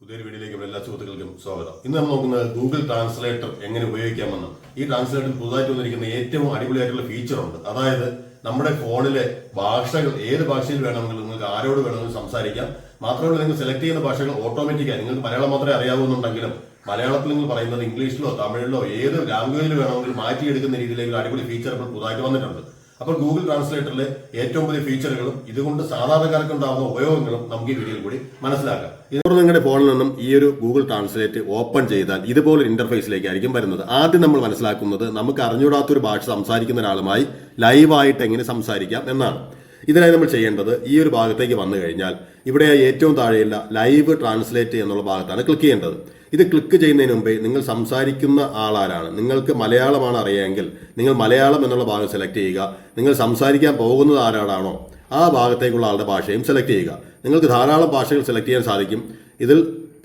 പുതിയൊരു വീഡിയോയിലേക്ക് എല്ലാ സുഹൃത്തുക്കൾക്കും സ്വാഗതം. ഇന്ന് നമ്മൾ നോക്കുന്നത് ഗൂഗിൾ ട്രാൻസ്ലേറ്റർ എങ്ങനെ ഉപയോഗിക്കാമെന്ന് ഈ ട്രാൻസ്ലേറ്റർ പുതുതായിട്ട് വന്നിരിക്കുന്ന ഏറ്റവും അടിപൊളിയായിട്ടുള്ള ഫീച്ചർ ഉണ്ട്. അതായത് നമ്മുടെ ഫോണിലെ ഭാഷകൾ ഏത് ഭാഷയിൽ വേണമെങ്കിലും നിങ്ങൾക്ക് ആരോട് വേണമെങ്കിലും സംസാരിക്കാം. മാത്രമല്ല നിങ്ങൾ സെലക്ട് ചെയ്യുന്ന ഭാഷകൾ ഓട്ടോമാറ്റിക്കായി നിങ്ങൾക്ക് മലയാളം മാത്രമേ അറിയാവുന്നുണ്ടെങ്കിലും മലയാളത്തിൽ നിങ്ങൾ പറയുന്നത് ഇംഗ്ലീഷിലോ തമിഴിലോ ഏത് ലാംഗ്വേജിൽ വേണമെങ്കിലും മാറ്റിയെടുക്കുന്ന രീതിയിലേക്ക് അടിപൊളി ഫീച്ചർ ഇപ്പോൾ പുതുതായിട്ട് വന്നിട്ടുണ്ട്. അപ്പോൾ ഗൂഗിൾ ട്രാൻസ്ലേറ്ററിലെ ഏറ്റവും പുതിയ ഫീച്ചറുകളും ഇതുകൊണ്ട് സാധാരണക്കാർക്ക് ഉണ്ടാകുന്ന ഉപയോഗങ്ങളും നമുക്ക് ഈ വീഡിയോയിൽ കൂടി മനസ്സിലാക്കാം. ഇതോടെ നിങ്ങളുടെ ഫോണിൽ നിന്നും ഈ ഒരു ഗൂഗിൾ ട്രാൻസ്ലേറ്റ് ഓപ്പൺ ചെയ്താൽ ഇതുപോലെ ഇന്റർഫേസിലേക്കായിരിക്കും വരുന്നത്. ആദ്യം നമ്മൾ മനസ്സിലാക്കുന്നത് നമുക്ക് അറിഞ്ഞൂടാത്തൊരു ഭാഷ സംസാരിക്കുന്ന ഒരാളുമായി ലൈവായിട്ട് എങ്ങനെ സംസാരിക്കാം എന്നാണ്. ഇതിനായി നമ്മൾ ചെയ്യേണ്ടത് ഈ ഒരു ഭാഗത്തേക്ക് വന്നു കഴിഞ്ഞാൽ ഇവിടെ ഏറ്റവും താഴെയുള്ള ലൈവ് ട്രാൻസ്ലേറ്റ് എന്നുള്ള ഭാഗത്താണ് ക്ലിക്ക് ചെയ്യേണ്ടത്. ഇത് ക്ലിക്ക് ചെയ്യുന്നതിന് മുമ്പേ നിങ്ങൾ സംസാരിക്കുന്ന ആളാരാണ്. നിങ്ങൾക്ക് മലയാളമാണ് അറിയാമെങ്കിൽ നിങ്ങൾ മലയാളം എന്നുള്ള ഭാഗം സെലക്ട് ചെയ്യുക. നിങ്ങൾ സംസാരിക്കാൻ പോകുന്നത് ആരാടാണോ ആ ഭാഗത്തേക്കുള്ള ആളുടെ ഭാഷയും സെലക്ട് ചെയ്യുക. നിങ്ങൾക്ക് ധാരാളം ഭാഷകൾ സെലക്ട് ചെയ്യാൻ സാധിക്കും. ഇതിൽ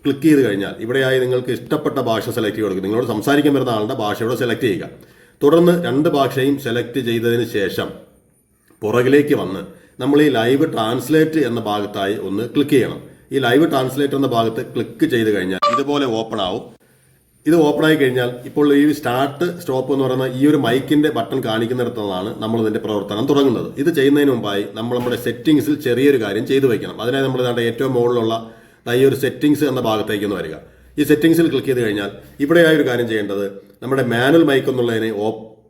ക്ലിക്ക് ചെയ്ത് കഴിഞ്ഞാൽ ഇവിടെയായി നിങ്ങൾക്ക് ഇഷ്ടപ്പെട്ട ഭാഷ സെലക്ട് ചെയ്ത് കൊടുക്കുക നിങ്ങളോട് സംസാരിക്കാൻ വരുന്ന ആളുടെ ഭാഷയോട് സെലക്ട് ചെയ്യുക. തുടർന്ന് രണ്ട് ഭാഷയും സെലക്ട് ചെയ്തതിന് ശേഷം പുറകിലേക്ക് വന്ന് നമ്മൾ ഈ ലൈവ് ട്രാൻസ്ലേറ്റ് എന്ന ഭാഗത്തായി ഒന്ന് ക്ലിക്ക് ചെയ്യണം. ഈ ലൈവ് ട്രാൻസ്ലേറ്റ് എന്ന ഭാഗത്ത് ക്ലിക്ക് ചെയ്ത് കഴിഞ്ഞാൽ ഇതുപോലെ ഓപ്പൺ ആവും. ഇത് ഓപ്പൺ ആയി കഴിഞ്ഞാൽ ഇപ്പോൾ ഈ സ്റ്റാർട്ട് സ്റ്റോപ്പ് എന്ന് പറയുന്ന ഈ ഒരു മൈക്കിന്റെ ബട്ടൺ കാണിക്കുന്നിടത്താണ് നമ്മൾ ഇതിന്റെ പ്രവർത്തനം തുടങ്ങുന്നത്. ഇത് ചെയ്യുന്നതിന് മുമ്പായി നമ്മൾ നമ്മുടെ സെറ്റിംഗ്സിൽ ചെറിയൊരു കാര്യം ചെയ്തു വയ്ക്കണം അതിനായി നമ്മൾ ഇതാണ്ട് ഏറ്റവും മുകളിലുള്ള ഈ ഒരു സെറ്റിംഗ്സ് എന്ന ഭാഗത്തേക്ക് ഒന്ന് വരിക. ഈ സെറ്റിംഗ്സിൽ ക്ലിക്ക് ചെയ്ത് കഴിഞ്ഞാൽ ഇവിടെയായ കാര്യം ചെയ്യേണ്ടത് നമ്മുടെ മാനുവൽ മൈക്ക് എന്നുള്ളതിനെ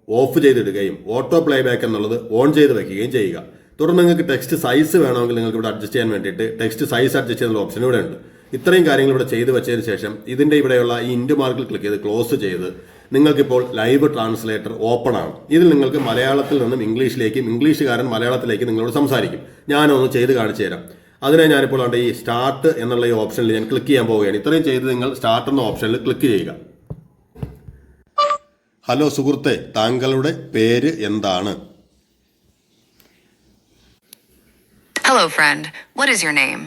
ഓഫ് ചെയ്തിടുകയും ഓട്ടോ പ്ലേ ബാക്ക് എന്നുള്ളത് ഓൺ ചെയ്ത് വെക്കുകയും ചെയ്യുക. തുടർന്ന് നിങ്ങൾക്ക് ടെക്സ്റ്റ് സൈസ് വേണമെങ്കിൽ നിങ്ങൾക്ക് ഇവിടെ അഡ്ജസ്റ്റ് ചെയ്യാൻ വേണ്ടിയിട്ട് ടെക്സ്റ്റ് സൈസ് അഡ്ജസ്റ്റ് ചെയ്യുന്ന ഓപ്ഷൻ ഇവിടെ ഉണ്ട്. ഇത്രയും കാര്യങ്ങൾ ഇവിടെ ചെയ്തു വെച്ചതിന് ശേഷം ഇതിന്റെ ഇവിടെയുള്ള ഈ ഇൻഡു മാർക്കിൽ ക്ലിക്ക് ചെയ്ത് ക്ലോസ് ചെയ്ത് നിങ്ങൾക്കിപ്പോൾ ലൈവ് ട്രാൻസ്ലേറ്റർ ഓപ്പൺ ആണ്. ഇതിൽ നിങ്ങൾക്ക് മലയാളത്തിൽ നിന്നും ഇംഗ്ലീഷിലേക്കും ഇംഗ്ലീഷുകാരൻ മലയാളത്തിലേക്ക് നിങ്ങളോട് സംസാരിക്കും. ഞാനൊന്ന് ചെയ്ത് കാണിച്ചു തരാം. അതിനായി ഞാനിപ്പോൾ ഈ സ്റ്റാർട്ട് എന്നുള്ള ഈ ഓപ്ഷനിൽ ഞാൻ ക്ലിക്ക് ചെയ്യാൻ പോവുകയാണ്. ഇത്രയും ചെയ്ത് നിങ്ങൾ സ്റ്റാർട്ട് എന്ന ഓപ്ഷനിൽ ക്ലിക്ക് ചെയ്യുക. ഹലോ സുഹൃത്തെ താങ്കളുടെ പേര് എന്താണ്? Hello friend what is your name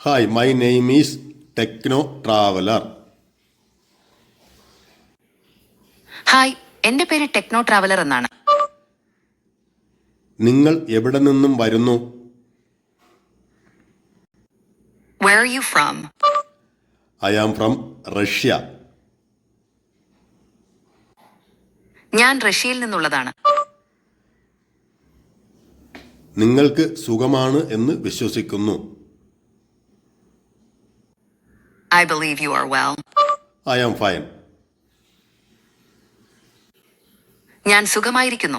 hi my name is techno traveller hi എന്റെ പേര് ടെക്നോ ട്രാവലർ എന്നാണ്. നിങ്ങൾ എവിടെ നിന്നും വരുന്നു? Where are you from I am from Russia ഞാൻ റഷ്യയിൽ നിന്നുള്ളതാണ്. നിങ്ങൾക്ക് സുഖമാണ് എന്ന് വിശ്വസിക്കുന്നു. I believe you are well I am fine ഞാൻ സുഖമായിരിക്കുന്നു.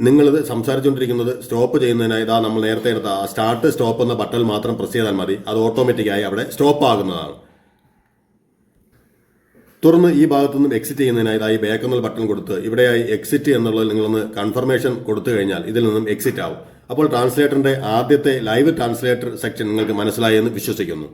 നിങ്ങളിത് സംസാരിച്ചുകൊണ്ടിരിക്കുന്നത് സ്റ്റോപ്പ് ചെയ്യുന്നതിനായി ഇതാ നമ്മൾ നേരത്തെ എടുത്ത സ്റ്റാർട്ട് സ്റ്റോപ്പ് എന്ന ബട്ടൺ മാത്രം പ്രസ് ചെയ്താൽ മതി. അത് ഓട്ടോമാറ്റിക്കായി അവിടെ സ്റ്റോപ്പ് ആകുന്നതാണ്. തുടർന്ന് ഈ ഭാഗത്തു നിന്നും എക്സിറ്റ് ചെയ്യുന്നതിനായി ഇതായി ബാക്ക് എന്നുള്ള ബട്ടൺ കൊടുത്ത് ഇവിടെയായി എക്സിറ്റ് എന്നുള്ളത് നിങ്ങളൊന്ന് കൺഫർമേഷൻ കൊടുത്തു കഴിഞ്ഞാൽ ഇതിൽ നിന്നും എക്സിറ്റ് ആവും. അപ്പോൾ ട്രാൻസ്ലേറ്ററിന്റെ ആദ്യത്തെ ലൈവ് ട്രാൻസ്ലേറ്റർ സെക്ഷൻ നിങ്ങൾക്ക് മനസ്സിലായി എന്ന് വിശ്വസിക്കുന്നു.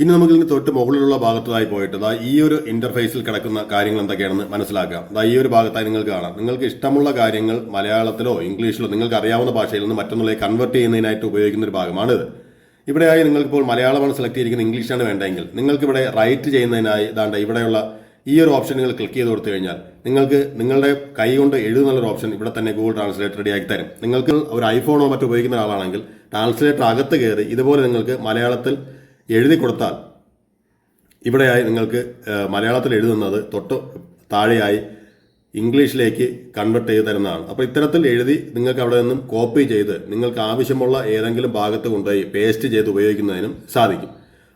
ഇനി നമുക്ക് ഇതിന് തൊട്ട് മുകളിലുള്ള ഭാഗത്തായി പോയിട്ട് ദാ ഈ ഒരു ഇന്റർഫേസിൽ കിടക്കുന്ന കാര്യങ്ങൾ എന്തൊക്കെയാണെന്ന് മനസ്സിലാക്കാം. ദാ ഈ ഒരു ഭാഗത്തായി നിങ്ങൾക്ക് കാണാം. നിങ്ങൾക്ക് ഇഷ്ടമുള്ള കാര്യങ്ങൾ മലയാളത്തിലോ ഇംഗ്ലീഷിലോ നിങ്ങൾക്ക് അറിയാവുന്ന ഭാഷയിൽ നിന്ന് മറ്റൊന്നുള്ള കൺവെർട്ട് ചെയ്യുന്നതിനായിട്ട് ഉപയോഗിക്കുന്ന ഒരു ഭാഗമാണിത്. ഇവിടെയായി നിങ്ങൾക്കിപ്പോൾ മലയാളമാണ് സെലക്ട് ചെയ്തിരിക്കുന്നത് ഇംഗ്ലീഷാണ് വേണ്ടെങ്കിൽ നിങ്ങൾക്ക് ഇവിടെ റൈറ്റ് ചെയ്യുന്നതിനായി ദാണ്ട ഇവിടെയുള്ള ഈ ഒരു ഓപ്ഷൻ നിങ്ങൾ ക്ലിക്ക് ചെയ്ത് കൊടുത്തു കഴിഞ്ഞാൽ നിങ്ങൾക്ക് നിങ്ങളുടെ കൈ കൊണ്ട് എഴുതുന്നുള്ള ഓപ്ഷൻ ഇവിടെ തന്നെ ഗൂഗിൾ ട്രാൻസ്ലേറ്റർ റെഡിയാക്കി തരും. നിങ്ങൾക്ക് ഒരു ഐഫോണോ മറ്റോ ഉപയോഗിക്കുന്ന ആളാണെങ്കിൽ ട്രാൻസ്ലേറ്റർ അകത്ത് കയറി ഇതുപോലെ നിങ്ങൾക്ക് മലയാളത്തിൽ എഴുതി കൊടുത്താൽ ഇവിടെയായി നിങ്ങൾക്ക് മലയാളത്തിൽ എഴുതുന്നത് തൊട്ട് താഴെയായി ഇംഗ്ലീഷിലേക്ക് കൺവെർട്ട് ചെയ്ത് തരുന്നതാണ്. അപ്പോൾ ഇത്തരത്തിൽ എഴുതി നിങ്ങൾക്ക് അവിടെ നിന്നും കോപ്പി ചെയ്ത് നിങ്ങൾക്ക് ആവശ്യമുള്ള ഏതെങ്കിലും ഭാഗത്ത് കൊണ്ടുപോയി പേസ്റ്റ് ചെയ്ത് ഉപയോഗിക്കുന്നതിനും സാധിക്കും.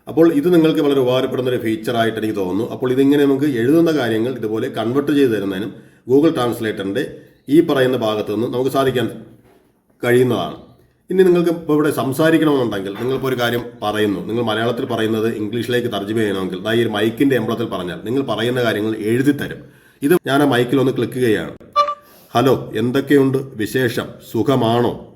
അപ്പോൾ ഇത് നിങ്ങൾക്ക് വളരെ ഉപകാരപ്പെടുന്ന ഒരു ഫീച്ചറായിട്ട് എനിക്ക് തോന്നുന്നു. അപ്പോൾ ഇതിങ്ങനെ നമുക്ക് എഴുതുന്ന കാര്യങ്ങൾ ഇതുപോലെ കൺവെർട്ട് ചെയ്ത് തരുന്നതിനും ഗൂഗിൾ ട്രാൻസ്ലേറ്ററിന്റെ ഈ പറയുന്ന ഭാഗത്ത് നിന്ന് നമുക്ക് സാധിക്കാൻ കഴിയുന്നതാണ്. ഇനി നിങ്ങൾക്ക് ഇപ്പോൾ ഇവിടെ സംസാരിക്കണമെന്നുണ്ടെങ്കിൽ നിങ്ങളിപ്പോൾ ഒരു കാര്യം പറയുന്നു. നിങ്ങൾ മലയാളത്തിൽ പറയുന്നത് ഇംഗ്ലീഷിലേക്ക് തർജമ ചെയ്യണമെങ്കിൽ അതായത് ഈ ഒരു മൈക്കിന്റെ എംബ്ലത്തിൽ പറഞ്ഞാൽ നിങ്ങൾ പറയുന്ന കാര്യങ്ങൾ എഴുതി തരും ഇത് ഞാൻ ആ മൈക്കിൽ ഒന്ന് ക്ലിക്ക് ചെയ്യുകയാണ് ഹലോ എന്തൊക്കെയുണ്ട് വിശേഷം? സുഖമാണോ?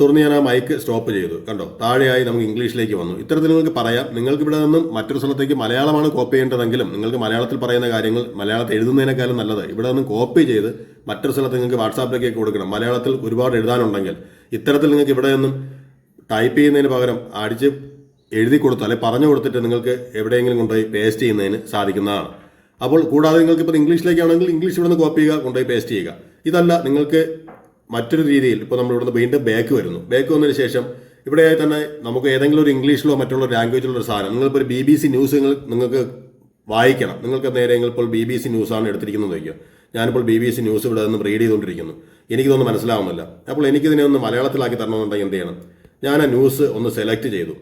തുടർന്ന് ഞാൻ ആ മൈക്ക് സ്റ്റോപ്പ് ചെയ്തു. കണ്ടോ? താഴെയായി നമുക്ക് ഇംഗ്ലീഷിലേക്ക് വന്നു. ഇത്തരത്തിൽ നിങ്ങൾക്ക് പറയാം നിങ്ങൾക്ക് ഇവിടെ നിന്നും മറ്റൊരു സ്ഥലത്തേക്ക് മലയാളമാണ് കോപ്പി ചെയ്യേണ്ടതെങ്കിലും നിങ്ങൾക്ക് മലയാളത്തിൽ പറയുന്ന കാര്യങ്ങൾ മലയാളത്തിൽ എഴുതുന്നതിനേക്കാളും നല്ലത്. ഇവിടെ നിന്നും കോപ്പി ചെയ്ത് മറ്റൊരു സ്ഥലത്ത് നിങ്ങൾക്ക് വാട്സാപ്പിലേക്ക് കൊടുക്കണം. മലയാളത്തിൽ ഒരുപാട് എഴുതാനുണ്ടെങ്കിൽ ഇത്തരത്തിൽ നിങ്ങൾക്ക് ഇവിടെ നിന്നും ടൈപ്പ് ചെയ്യുന്നതിന് പകരം അടിച്ച് എഴുതി അല്ലെങ്കിൽ പറഞ്ഞു കൊടുത്തിട്ട് നിങ്ങൾക്ക് എവിടെയെങ്കിലും കൊണ്ടുപോയി പേസ്റ്റ് ചെയ്യുന്നതിന് സാധിക്കുന്നതാണ്. അപ്പോൾ കൂടാതെ നിങ്ങൾക്ക് ഇപ്പോൾ ഇംഗ്ലീഷിലേക്കാണെങ്കിൽ ഇംഗ്ലീഷ് ഇവിടെ നിന്ന് കോപ്പി ചെയ്യുക കൊണ്ടുപോയി പേസ്റ്റ് ചെയ്യുക. ഇതല്ല നിങ്ങൾക്ക് മറ്റൊരു രീതിയിൽ ഇപ്പോൾ നമ്മൾ ഇവിടുന്ന് വീണ്ടും ബാക്ക് വരുന്നു. ബാക്ക് വന്നതിന് ശേഷം ഇവിടെ തന്നെ നമുക്ക് ഏതെങ്കിലും ഒരു ഇംഗ്ലീഷിലോ മറ്റുള്ള ലാംഗ്വേജിലോ ഒരു സാധനം നിങ്ങളിപ്പോൾ ഒരു ബി ബി സി ന്യൂസ് നിങ്ങൾ നിങ്ങൾക്ക് വായിക്കണം. നിങ്ങൾക്ക് നേരെ ഇപ്പോൾ ബി ബി സി ന്യൂസാണ് എടുത്തിരിക്കുന്നത് വയ്ക്കുക ഞാനിപ്പോൾ ബി ബി സി ന്യൂസ് ഇവിടെ നിന്ന് റീഡ് ചെയ്തുകൊണ്ടിരിക്കുന്നു. എനിക്കിതൊന്നും മനസ്സിലാവുന്നില്ല. അപ്പോൾ എനിക്കിതിനെ ഒന്ന് മലയാളത്തിലാക്കി തരണമെന്നുണ്ടെങ്കിൽ എന്ത് ചെയ്യണം? ഞാൻ ആ ന്യൂസ് ഒന്ന് സെലക്ട് ചെയ്തു.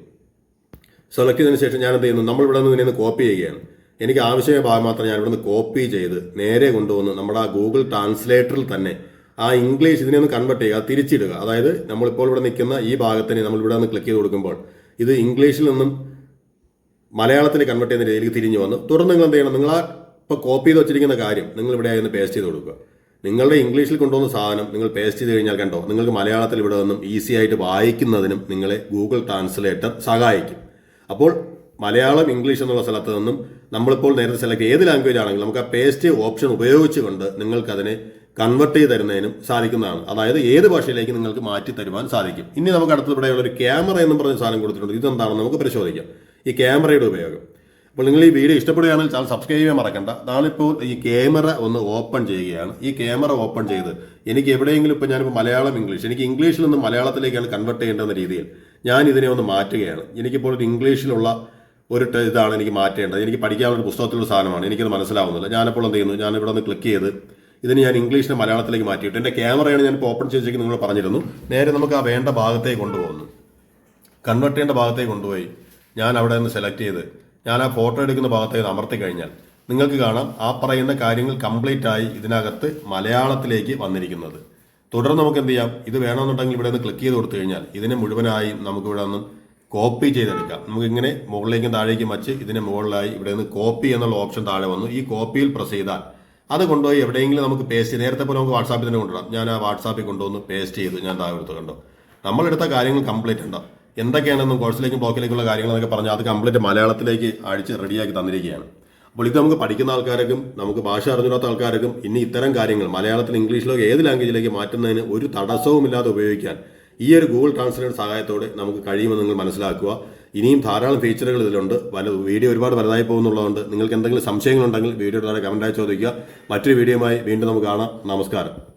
സെലക്ട് ചെയ്തതിന് ശേഷം ഞാൻ എന്ത് ചെയ്യുന്നു? നമ്മൾ ഇവിടെ നിന്ന് ഇതിനെ കോപ്പി ചെയ്യുകയാണ്. എനിക്ക് ആവശ്യമായ ഭാഗം മാത്രം ഞാൻ ഇവിടെ നിന്ന് കോപ്പി ചെയ്ത് നേരെ കൊണ്ടുവന്ന് നമ്മുടെ ആ ഗൂഗിൾ ട്രാൻസ്ലേറ്ററിൽ തന്നെ ആ ഇംഗ്ലീഷ് ഇതിനെ ഒന്ന് കൺവെർട്ട് ചെയ്യുക തിരിച്ചിടുക. അതായത് നമ്മളിപ്പോൾ ഇവിടെ നിൽക്കുന്ന ഈ ഭാഗത്തിന് നമ്മൾ ഇവിടെ നിന്ന് ക്ലിക്ക് ചെയ്ത് കൊടുക്കുമ്പോൾ ഇത് ഇംഗ്ലീഷിൽ നിന്നും മലയാളത്തിൽ കൺവെർട്ട് ചെയ്യുന്ന രീതിയിൽ തിരിഞ്ഞു വന്നു. തുടർന്ന് നിങ്ങൾ എന്ത് ചെയ്യണം? നിങ്ങൾ ആ ഇപ്പോൾ കോപ്പി ചെയ്ത് വെച്ചിരിക്കുന്ന കാര്യം നിങ്ങൾ ഇവിടെ ആയിരുന്നു പേസ്റ്റ് ചെയ്ത് കൊടുക്കുക. നിങ്ങളുടെ ഇംഗ്ലീഷിൽ കൊണ്ടുവന്ന സാധനം നിങ്ങൾ പേസ്റ്റ് ചെയ്ത് കഴിഞ്ഞാൽ കണ്ടോ നിങ്ങൾക്ക് മലയാളത്തിൽ ഇവിടെ നിന്നും ഈസി ആയിട്ട് വായിക്കുന്നതിനും നിങ്ങളെ ഗൂഗിൾ ട്രാൻസ്ലേറ്റർ സഹായിക്കും. അപ്പോൾ മലയാളം ഇംഗ്ലീഷ് എന്നുള്ള സ്ഥലത്ത് നിന്നും നമ്മളിപ്പോൾ നേരത്തെ സെലക്ട് ഏത് ലാംഗ്വേജ് ആണെങ്കിലും നമുക്ക് ആ പേസ്റ്റ് ഓപ്ഷൻ ഉപയോഗിച്ചുകൊണ്ട് നിങ്ങൾക്ക് അതിനെ കൺവെർട്ട് ചെയ്ത് തരുന്നതിനും സാധിക്കുന്നതാണ്. അതായത് ഏത് ഭാഷയിലേക്ക് നിങ്ങൾക്ക് മാറ്റി തരുവാൻ സാധിക്കും. ഇനി നമുക്ക് അടുത്ത ഇവിടെയുള്ള ഒരു ക്യാമറ എന്ന് പറഞ്ഞ സാധനം കൊടുത്തിട്ടുണ്ട്. ഇതെന്താണെന്ന് നമുക്ക് പരിശോധിക്കാം. ഈ ക്യാമറയുടെ ഉപയോഗം. അപ്പോൾ നിങ്ങൾ ഈ വീഡിയോ ഇഷ്ടപ്പെടുകയാണെങ്കിൽ ചാനൽ സബ്സ്ക്രൈബ് ചെയ്യാൻ മറക്കണ്ട. നാളിപ്പോൾ ഈ ക്യാമറ ഒന്ന് ഓപ്പൺ ചെയ്യുകയാണ്. ഈ ക്യാമറ ഓപ്പൺ ചെയ്ത് എനിക്ക് എവിടെയെങ്കിലും ഇപ്പോൾ ഞാനിപ്പോൾ മലയാളം ഇംഗ്ലീഷ് എനിക്ക് ഇംഗ്ലീഷിൽ നിന്ന് മലയാളത്തിലേക്കാണ് കൺവെർട്ട് ചെയ്യേണ്ടെന്ന രീതിയിൽ ഞാൻ ഇതിനെ ഒന്ന് മാറ്റുകയാണ്. എനിക്കിപ്പോൾ ഒരു ഇംഗ്ലീഷിലുള്ള ഒരു ഇതാണ് എനിക്ക് മാറ്റേണ്ടത്. എനിക്ക് പഠിക്കാനുള്ള ഒരു പുസ്തകത്തിലുള്ള സാധനമാണ്. എനിക്കത് മനസ്സിലാവുന്നില്ല. ഞാനിപ്പോൾ എന്ത് ചെയ്യുന്നു? ഞാൻ നിന്ന് ക്ലിക്ക് ചെയ്ത് ഇതിന് ഞാൻ ഇംഗ്ലീഷിനെ മലയാളത്തിലേക്ക് മാറ്റിയിട്ട് എന്റെ ക്യാമറയാണ് ഞാൻ ഇപ്പോൾ ഓപ്പൺ ചെയ്തേക്ക് നിങ്ങൾ പറഞ്ഞിരുന്നു. നേരെ നമുക്ക് ആ വേണ്ട ഭാഗത്തേക്ക് കൊണ്ടുപോകുന്നു. കൺവെർട്ട് ചെയ്യേണ്ട ഭാഗത്തേക്ക് കൊണ്ടുപോയി. ഞാൻ അവിടെ നിന്ന് സെലക്ട് ചെയ്ത് ഞാൻ ആ ഫോട്ടോ എടുക്കുന്ന ഭാഗത്തേക്ക് അമർത്തി കഴിഞ്ഞാൽ നിങ്ങൾക്ക് കാണാം ആ പറയുന്ന കാര്യങ്ങൾ കംപ്ലീറ്റ് ആയി ഇതിനകത്ത് മലയാളത്തിലേക്ക് വന്നിരിക്കുന്നത്. തുടർന്ന് നമുക്ക് എന്ത് ചെയ്യാം? ഇത് വേണമെന്നുണ്ടെങ്കിൽ ഇവിടെ നിന്ന് ക്ലിക്ക് ചെയ്ത് കൊടുത്തു കഴിഞ്ഞാൽ ഇതിനെ മുഴുവനായി നമുക്ക് ഇവിടെ നിന്ന് കോപ്പി ചെയ്തെടുക്കാം. നമുക്ക് ഇങ്ങനെ മുകളിലേക്കും താഴേക്കും വച്ച് ഇതിനെ മുകളിലായി ഇവിടെ നിന്ന് കോപ്പി എന്നുള്ള ഓപ്ഷൻ താഴെ വന്നു. ഈ കോപ്പിയിൽ പ്രസ് ചെയ്താൽ അത് കൊണ്ടുപോയി എവിടെയെങ്കിലും നമുക്ക് പേസ്റ്റ് നേരത്തെ പോലെ നമുക്ക് വാട്സാപ്പിൽ തന്നെ കൊണ്ടുവരാം. ഞാൻ ആ വാട്സാപ്പിൽ കൊണ്ടുവന്ന് പേസ്റ്റ് ചെയ്തു. ഞാൻ താഴെ എടുത്ത് കണ്ടോ? നമ്മളെടുത്ത കാര്യങ്ങൾ കംപ്ലീറ്റ് ഉണ്ടാവും എന്തൊക്കെയാണെന്നും കോഴ്സിലേക്കും ബ്ലോക്കിലേക്കുള്ള കാര്യങ്ങളെന്നൊക്കെ പറഞ്ഞാൽ അത് കംപ്ലീറ്റ് മലയാളത്തിലേക്ക് അടിച്ച് റെഡിയാക്കി തന്നിരിക്കുകയാണ്. അപ്പോൾ ഇത് നമുക്ക് പഠിക്കുന്ന ആൾക്കാർക്കും നമുക്ക് ഭാഷ അറിഞ്ഞില്ലാത്ത ആൾക്കാർക്കും ഇനി ഇത്തരം കാര്യങ്ങൾ മലയാളത്തിൽ ഇംഗ്ലീഷിലോ ഏത് ലാംഗ്വേജിലേക്ക് മാറ്റുന്നതിന് ഒരു തടസ്സവുമില്ലാതെ ഉപയോഗിക്കാൻ ഈ ഒരു ഗൂഗിൾ ട്രാൻസ്ലേറ്റ് സഹായത്തോടെ നമുക്ക് കഴിയുമെന്ന് നിങ്ങൾ മനസ്സിലാക്കുക. ഇനിയും ധാരാളം ഫീച്ചറുകൾ ഇതിലുണ്ട്. വല വീഡിയോ ഒരുപാട് വലുതായി പോകുന്നുള്ളതുകൊണ്ട് നിങ്ങൾക്ക് എന്തെങ്കിലും സംശയങ്ങളുണ്ടെങ്കിൽ വീഡിയോ താഴെ കമന്റായി ചോദിക്കുക. മറ്റൊരു വീഡിയോയുമായി വീണ്ടും നമുക്ക് കാണാം. നമസ്കാരം.